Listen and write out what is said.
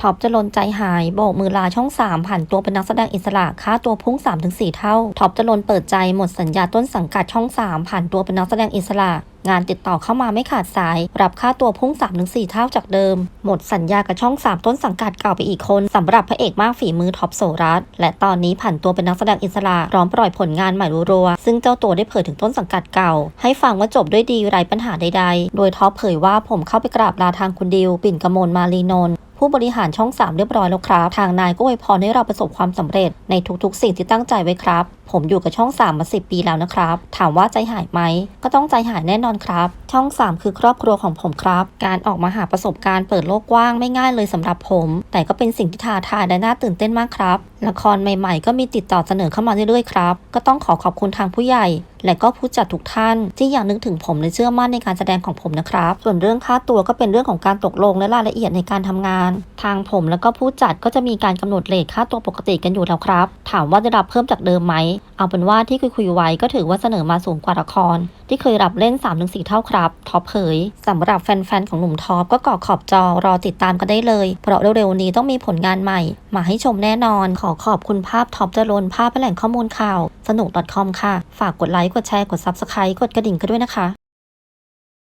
ท็อปจะลนใจหายโบกมือลาช่อง 3 ผ่านตัวเป็นนักแสดงอิสระค่าตัวพุ่ง 3-4 เท่าท็อปจะลนเปิดใจหมดสัญญาต้นสังกัดช่อง 3 ผ่านตัวเป็นนักแสดงอิสระงานติดต่อเข้ามาไม่ขาดสาย รับค่าตัวพุ่ง 3-4 เท่าจากเดิม หมดสัญญากับช่อง 3 ต้นสังกัดเก่าไปอีกคนสำหรับพระเอกมากฝีมือท็อปโสรัตและตอนนี้ผ่านตัวเป็นนักแสดงอิสระพร้อมปล่อยผลงานใหม่รัวๆซึ่งเจ้าตัวได้เผยถึงต้นสังกัดเก่า ให้ฟังว่าจบด้วยดีไร้ปัญหาใดๆ โดยท็อปเผยว่าผมเข้าไปกราบลาทางคุณดิว ปิ่นกมลมาลีนน ผู้บริหารช่อง 3 เรียบร้อยแล้วครับ ทางนายก็อวยพรให้เราประสบความสำเร็จในทุกๆ สิ่งที่ตั้งใจไว้ครับ ผมอยู่กับช่อง 3 มา 10 ปีแล้วนะครับ ถามว่าใจหายไหม ก็ต้องใจหายแน่นอนครับ ช่อง 3 คือครอบครัวของผมครับ การออกมาหาประสบการณ์เปิดโลกกว้างไม่ง่ายเลยสำหรับผม แต่ก็เป็นสิ่งที่ท้าทายและน่าตื่นเต้นมากครับละครใหม่ๆ ก็มีติดต่อเสนอเข้ามาเรื่อยๆครับ ก็ต้องขอขอบคุณทางผู้ใหญ่ และก็ผู้จัดทุกท่าน ที่ยังนึกถึงผมและเชื่อมั่นในการแสดงของผมนะครับ ส่วนเรื่องค่าตัวก็เป็นเรื่องของการตกลงและรายละเอียดในการทำงาน ทางผมแล้วก็ผู้จัดก็จะมีการกำหนดเรทค่าตัวปกติกันอยู่แล้วครับ ถามว่าจะรับเพิ่มจากเดิมไหมเอาเป็นว่าที่คุยคุยๆไว้ก็ถือว่าเสนอมาสูงกว่าละคร ที่เคยรับเล่น 3-4 เท่าครับท็อปเผยสำหรับแฟนๆ ของหนุ่มท็อปก็กาะขอบจอรอติดตามกันได้เลย เพราะเร็วๆนี้ต้องมีผลงานใหม่ มาให้ชมแน่นอน ขอขอบคุณภาพท็อปจรนภาพและแหล่งข้อมูลข่าว สนุก .com ค่ะ ฝากกดไลค์กดแชร์กด Subscribe กดกระดิ่งกันด้วยนะคะ